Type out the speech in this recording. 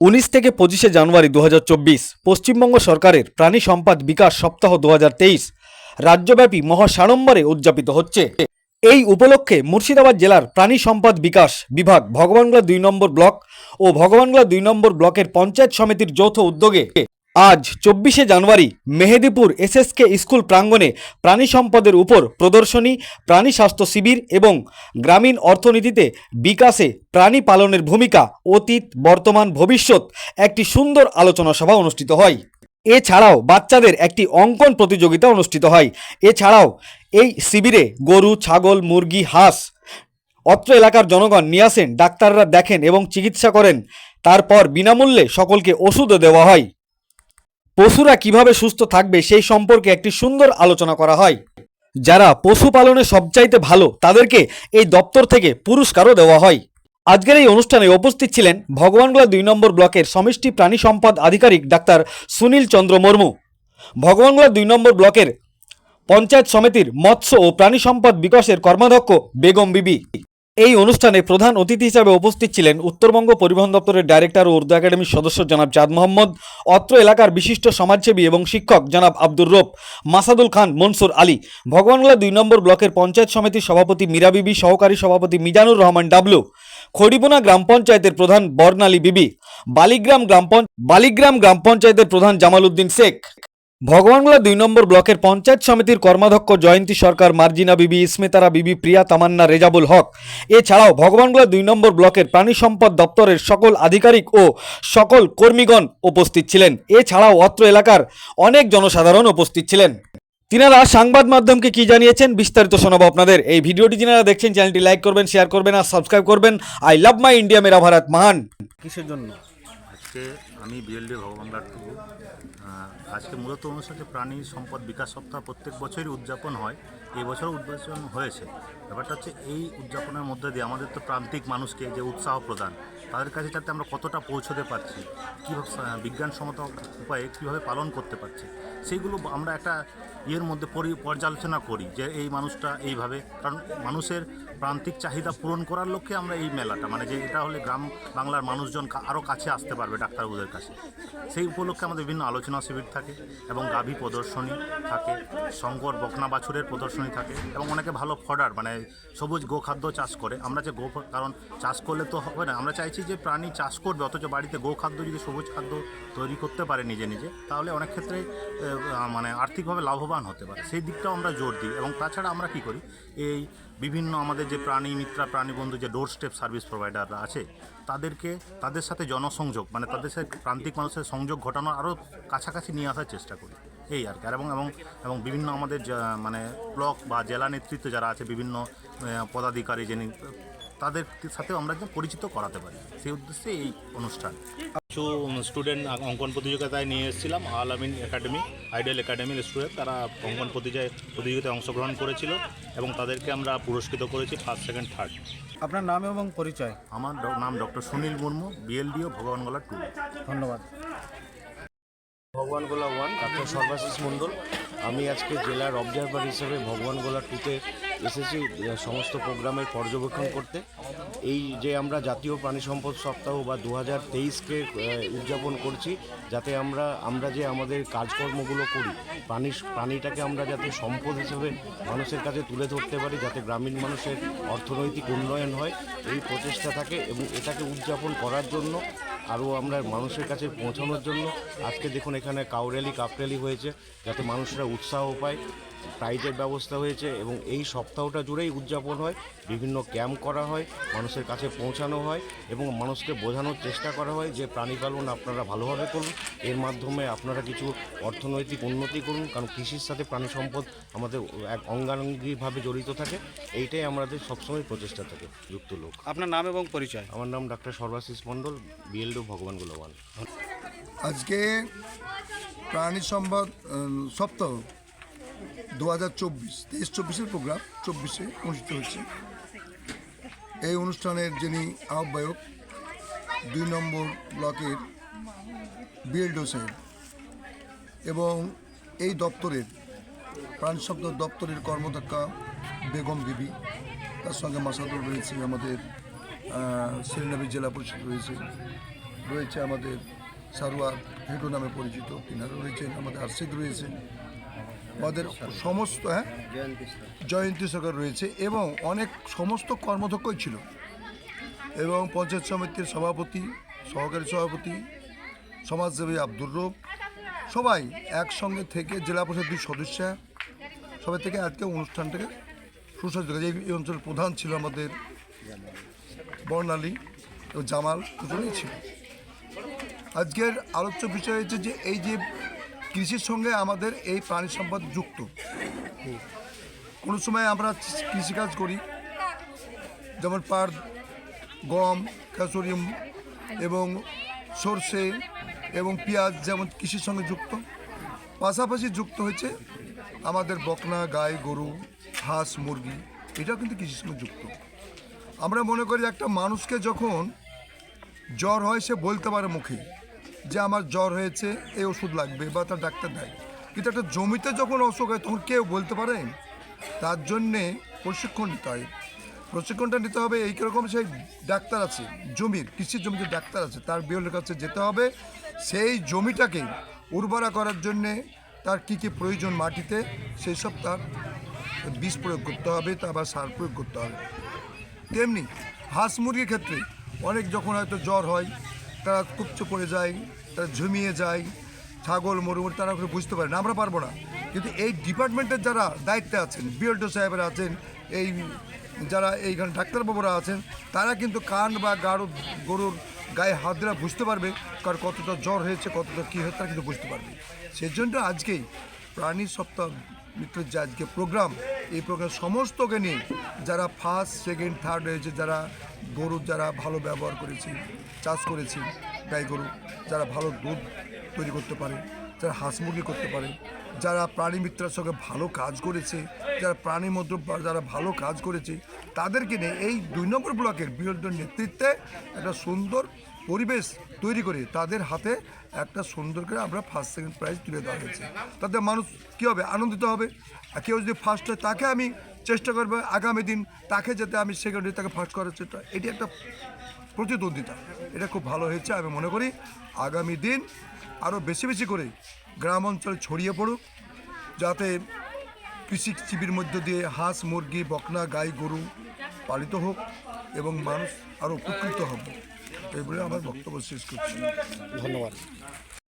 উনিশ থেকে পঁচিশে জানুয়ারি দু হাজার চব্বিশ পশ্চিমবঙ্গ সরকারের প্রাণী সম্পদ বিকাশ সপ্তাহ দু হাজার তেইশ রাজ্যব্যাপী মহাসাড়ম্বরে উদযাপিত হচ্ছে। এই উপলক্ষে মুর্শিদাবাদ জেলার প্রাণী সম্পদ বিকাশ বিভাগ ভগবানগুলা দুই নম্বর ব্লক ও ভগবানগলা দুই নম্বর ব্লকের পঞ্চায়েত সমিতির যৌথ উদ্যোগে আজ চব্বিশে জানুয়ারি মেহেদিপুর এসএসকে স্কুল প্রাঙ্গণে প্রাণী সম্পদের উপর প্রদর্শনী, প্রাণী স্বাস্থ্য শিবির এবং গ্রামীণ অর্থনীতিতে বিকাশে প্রাণী পালনের ভূমিকা, অতীত, বর্তমান, ভবিষ্যৎ একটি সুন্দর আলোচনা সভা অনুষ্ঠিত হয়। এছাড়াও বাচ্চাদের একটি অঙ্কন প্রতিযোগিতা অনুষ্ঠিত হয়। এছাড়াও এই শিবিরে গরু, ছাগল, মুরগি, হাঁস, অত্র এলাকার জনগণ নিয়ে আসেন, ডাক্তাররা দেখেন এবং চিকিৎসা করেন। তারপর বিনামূল্যে সকলকে ওষুধও দেওয়া হয়। পশুরা কীভাবে সুস্থ থাকবে সেই সম্পর্কে একটি সুন্দর আলোচনা করা হয়। যারা পশুপালনে সবচাইতে ভালো, তাদেরকে এই দপ্তর থেকে পুরস্কারও দেওয়া হয়। আজকের এই অনুষ্ঠানে উপস্থিত ছিলেন ভগবানগোলা দুই নম্বর ব্লকের সমষ্টি প্রাণী সম্পদ আধিকারিক ডাক্তার সুনীল চন্দ্র মুর্মু। ভগবানগোলা দুই নম্বর ব্লকের পঞ্চায়েত সমিতির মৎস্য ও প্রাণী সম্পদ বিকাশের কর্মাধ্যক্ষ বেগম বিবি। এই অনুষ্ঠানে প্রধান অতিথি হিসাবে উপস্থিত ছিলেন উত্তরবঙ্গ পরিবহন দপ্তরের ডাইরেক্টর ও উর্দু একাডেমির সদস্য জনাব চাঁদ মোহাম্মদ, অত্র এলাকার বিশিষ্ট সমাজসেবী এবং শিক্ষক জনাব আব্দুর রব মাসাদুল খান, মনসুর আলী ভগবানগোলা দুই নম্বর ব্লকের পঞ্চায়েত সমিতির সভাপতি মীরা বিবি, সহকারী সভাপতি মিজানুর রহমান ডাবলু খড়িবোনা গ্রাম পঞ্চায়েতের প্রধান বর্ণালী বিবি, বালিগ্রাম গ্রাম বালিগ্রাম গ্রাম পঞ্চায়েতের প্রধান জামাল উদ্দিন শেখ। ভগবানগোলা দুই নম্বর ব্লকের পঞ্চায়েত সমিতির কর্মাধ্যক্ষ জয়ন্তী সরকার, মার্জিনা বিবি ইসমেতারা বিবি, প্রিয়া তামান্না, রেজাবুল হক। এছাড়াও ভগবানগোলা দুই নম্বর ব্লকের প্রাণী সম্পদ দপ্তরের সকল আধিকারিক ও সকল কর্মীগণ উপস্থিত ছিলেন। এছাড়াও অত্র এলাকার অনেক জনসাধারণ উপস্থিত ছিলেন। তিনারা সংবাদ মাধ্যমকে কি জানিয়েছেন বিস্তারিত শোনাবো আপনাদের। এই ভিডিওটি যিনারা দেখছেন, চ্যানেলটি লাইক করবেন, শেয়ার করবেন আর সাবস্ক্রাইব করবেন। আই লাভ মাই ইন্ডিয়া, মেরা ভারত, মহান। কিসের জন্য? আজকে আমি বিএলডি ভগবান লাট্টু আজকে মূলত অনুষ্ঠানে প্রাণী সম্পদ বিকাশ সপ্তাহ প্রত্যেক বছরই উদযাপন হয়। এই বছর উদযাপন হয়েছে। ব্যাপারটা হচ্ছে এই উদযাপনের মধ্যে দিয়ে আমাদের তো প্রান্তিক মানুষকে যে উৎসাহ প্রদান, তাদের কাছে যাতে আমরা কতটা পৌঁছতে পারছি, কীভাবে বিজ্ঞানসম্মত উপায়ে কীভাবে পালন করতে পারছি সেইগুলো আমরা একটা ইয়ের মধ্যে পরি পর্যালোচনা করি যে এই মানুষটা এইভাবে, কারণ মানুষের প্রান্তিক চাহিদা পূরণ করার লক্ষ্যে আমরা এই মেলাটা মানে যে এটা হলে গ্রাম বাংলার মানুষজন আরও কাছে আসতে পারবে ডাক্তারবাবুদের কাছে। সেই উপলক্ষে আমাদের বিভিন্ন আলোচনা শিবির থাকে এবং গাভী প্রদর্শনী থাকে, শঙ্কর বকনা বাছুরের প্রদর্শনী থাকে এবং অনেকে ভালো ফডার মানে সবুজ গোখাদ্য চাষ করে। আমরা যে গো কারণ চাষ করলে তো হবে না। আমরা চাইছি যে প্রাণী চাষ করবে, অথচ বাড়িতে গোখাদ্য যদি সবুজ খাদ্য তৈরি করতে পারে নিজে নিজে, তাহলে অনেক ক্ষেত্রে মানে আর্থিকভাবে লাভবান হতে পারে। সেই দিকটাও আমরা জোর দিই। এবং তাছাড়া আমরা কি করি? এই বিভিন্ন আমাদের যে প্রাণী মিত্রা, প্রাণী বন্ধু, যে ডোর স্টেপ সার্ভিস প্রোভাইডাররা আছে, তাদেরকে, তাদের সাথে জনসংযোগ মানে তাদের সাথে প্রান্তিক মানুষের সংযোগ ঘটানোর আরও কাছাকাছি নিয়ে আসার চেষ্টা করি। এই আর কি। আর এবং এবং এবং বিভিন্ন আমাদের যা- মানে ব্লক বা জেলা নেতৃত্ব যারা আছে বিভিন্ন পদাধিকারী যিনি তাদের সাথেও আমরা যেন পরিচিত করাতে পারি। সেই উদ্দেশ্যে এই অনুষ্ঠান। কিছু স্টুডেন্ট অঙ্কন প্রতিযোগিতায় নিয়ে এসেছিলাম আল আমিন একাডেমি আইডিয়াল একাডেমির স্টুডেন্ট। তারা অঙ্কন প্রতিযোগিতায় প্রতিযোগিতায় অংশগ্রহণ করেছিল এবং তাদেরকে আমরা পুরস্কৃত করেছি ফার্স্ট সেকেন্ড থার্ড আপনার নাম এবং পরিচয়? আমার ড- নাম doctor Sunil Murmu BLDO Bhagwangola two ধন্যবাদ। Bhagwangola one doctor Sarbashis Mondal. আমি আজকে জেলার অবজারভার হিসেবে ভগবান গোলা টুতে এসেছি সমস্ত প্রোগ্রামের পর্যবেক্ষণ করতে। এই যে আমরা জাতীয় প্রাণী সম্পদ সপ্তাহ বা দু হাজার তেইশকে উদযাপন করছি, যাতে আমরা আমরা যে আমাদের কাজকর্মগুলো করি, প্রাণী, প্রাণীটাকে আমরা যাতে সম্পদ হিসেবে মানুষের কাছে তুলে ধরতে পারি, যাতে গ্রামীণ মানুষের অর্থনৈতিক উন্নয়ন হয়, এই প্রচেষ্টা থাকে এবং এটাকে উদযাপন করার জন্য, আরও আমরা মানুষের কাছে পৌঁছানোর জন্য। আজকে দেখুন এখানে কাউরেলি, কাপরেলি হয়েছে, যাতে মানুষরা উৎসাহ পায়। প্রাইজের ব্যবস্থা হয়েছে এবং এই সপ্তাহটা জুড়েই উদযাপন হয়। বিভিন্ন ক্যাম্প করা হয় মানুষের কাছে পৌঁছানো হয় এবং মানুষকে বোঝানোর চেষ্টা করা হয় যে প্রাণী পালন আপনারা ভালোভাবে করুন। এর মাধ্যমে আপনারা কিছু অর্থনৈতিক উন্নতি করুন কারণ কৃষির সাথে প্রাণী সম্পদ আমাদের এক অঙ্গাঙ্গিভাবে জড়িত থাকে। এইটাই আমাদের সবসময় প্রচেষ্টা থাকে যুক্ত লোক আপনার নাম এবং পরিচয়? আমার নাম ডাক্তার সর্বাশিস মণ্ডল বিএলডো ভগবান গোলওয়ান আজকে প্রাণী সম্পদ সপ্তাহ দু হাজার চব্বিশ, তেইশ চব্বিশের প্রোগ্রাম চব্বিশে অনুষ্ঠিত হচ্ছে এই অনুষ্ঠানের যিনি আহ্বায়ক, দুই নম্বর ব্লকের বিএলডো সাহেব এবং এই দপ্তরের প্রাণী সম্পদ দপ্তরের কর্মদক্ষা বেগম বিবি, তার সঙ্গে মাসাদুর রয়েছে আমাদের শ্রীনগর জেলা পরিষদ রয়েছে। রয়েছে আমাদের সারোয়ার হেডো নামে পরিচিত, তিনারও রয়েছেন, আমাদের আরশিদ রয়েছে আমাদের সমস্ত হ্যাঁ? জয়ন্তী সরকার রয়েছে এবং অনেক সমস্ত কর্মদক্ষই ছিল। এবং পঞ্চায়েত সমিতির সভাপতি, সহকারী সভাপতি, সমাজসেবী আব্দুর রব, সবাই একসঙ্গে থেকে জেলা পরিষদ দুই সদস্য, সবাই থেকে আজকে অনুষ্ঠানটাকে সুসজ্জিত করেছে। এই অঞ্চলের প্রধান ছিল আমাদের বর্ণালী ও জামাল, দুজনেই ছিল। আজকের আলোচ্য বিষয় হচ্ছে যে এই যে কৃষির সঙ্গে আমাদের এই প্রাণী সম্পদ যুক্ত। কোনো সময় আমরা কৃষিকাজ করি, যেমন পাট, গম খেসুরি এবং সর্ষে এবং পেঁয়াজ যেমন কৃষির সঙ্গে যুক্ত। পাশাপাশি যুক্ত হয়েছে আমাদের বকনা, গাই, গরু, হাঁস, মুরগি, এটাও কিন্তু কৃষির সঙ্গে যুক্ত। আমরা মনে করি একটা মানুষকে যখন জ্বর হয় সে বলতে পারে মুখে। যে আমার জ্বর হয়েছে এই ওষুধ লাগবে বা তার ডাক্তার দেয়। কিন্তু একটা জমিতে যখন অসুখ হয়, তখন কেউ বলতে পারে? তার জন্যে প্রশিক্ষণ নিতে হয়। প্রশিক্ষণটা নিতে হবে এই রকম সেই ডাক্তার আছে, জমির, কৃষির জমিতে ডাক্তার আছে, তার বিয়লের কাছে যেতে হবে। সেই জমিটাকে উর্বরা করার জন্যে তার কী কী প্রয়োজন মাটিতে সেই সব তার বিষ প্রয়োগ করতে হবে, তা আবার সার প্রয়োগ করতে হবে। তেমনি হাঁস মুরগির ক্ষেত্রে অনেক যখন হয়তো জ্বর হয় তারা কুপচে পড়ে যায়, তারা ঝুমিয়ে যায়, ছাগল মরুমুর তারা ওগুলো বুঝতে পারে না, আমরা পারব না। কিন্তু এই ডিপার্টমেন্টের যারা দায়িত্বে আছেন বিএলটো সাহেবরা আছেন, এই যারা এইখানে ডাক্তারবাবুরা আছেন, তারা কিন্তু কান বা গাড়ু গরুর গায়ে হাত দিলে বুঝতে পারবে কার কতটা জ্বর হয়েছে, কতটা কী হয়েছে, তারা কিন্তু বুঝতে পারবে। সেজন্য আজকেই প্রাণী সপ্তাহ মিত্রের যে আজকে প্রোগ্রাম, এই প্রোগ্রাম সমস্তকে নিয়ে যারা ফার্স্ট সেকেন্ড থার্ড হয়েছে, যারা গরুর যারা ভালো ব্যবহার করেছে চাষ করেছি গাই গরু, যারা ভালো দুধ তৈরি করতে পারে, যারা হাঁস মুরগি করতে পারে, যারা প্রাণী মিত্রের সঙ্গে ভালো কাজ করেছে, যারা প্রাণী মধ্য যারা ভালো কাজ করেছে, তাদেরকে নিয়ে এই দুই নম্বর ব্লকের বিরোধীর নেতৃত্বে একটা সুন্দর পরিবেশ তৈরি করে তাদের হাতে একটা সুন্দর করে আমরা ফার্স্ট সেকেন্ড প্রাইজ তুলে দেওয়া হয়েছে। তাতে মানুষ কী হবে? আনন্দিত হবে। আর কেউ যদি ফার্স্ট হয়, তাকে আমি চেষ্টা করব আগামী দিন তাকে যাতে আমি সেকেন্ড তাকে ফার্স্ট করার চেষ্টা এটি একটা প্রতিদ্বন্দ্বিতা। এটা খুব ভালো হয়েছে, আমি মনে করি। আগামী দিন আরও বেশি বেশি করে গ্রাম অঞ্চলে ছড়িয়ে পড়ুক, যাতে কৃষি শিবির মধ্য দিয়ে হাঁস, মুরগি, বকনা, গাই, গরু পালিত হোক এবং মানুষ আরও উপকৃত হবে। এই বলে আমার বক্তব্য শেষ করছি। ধন্যবাদ।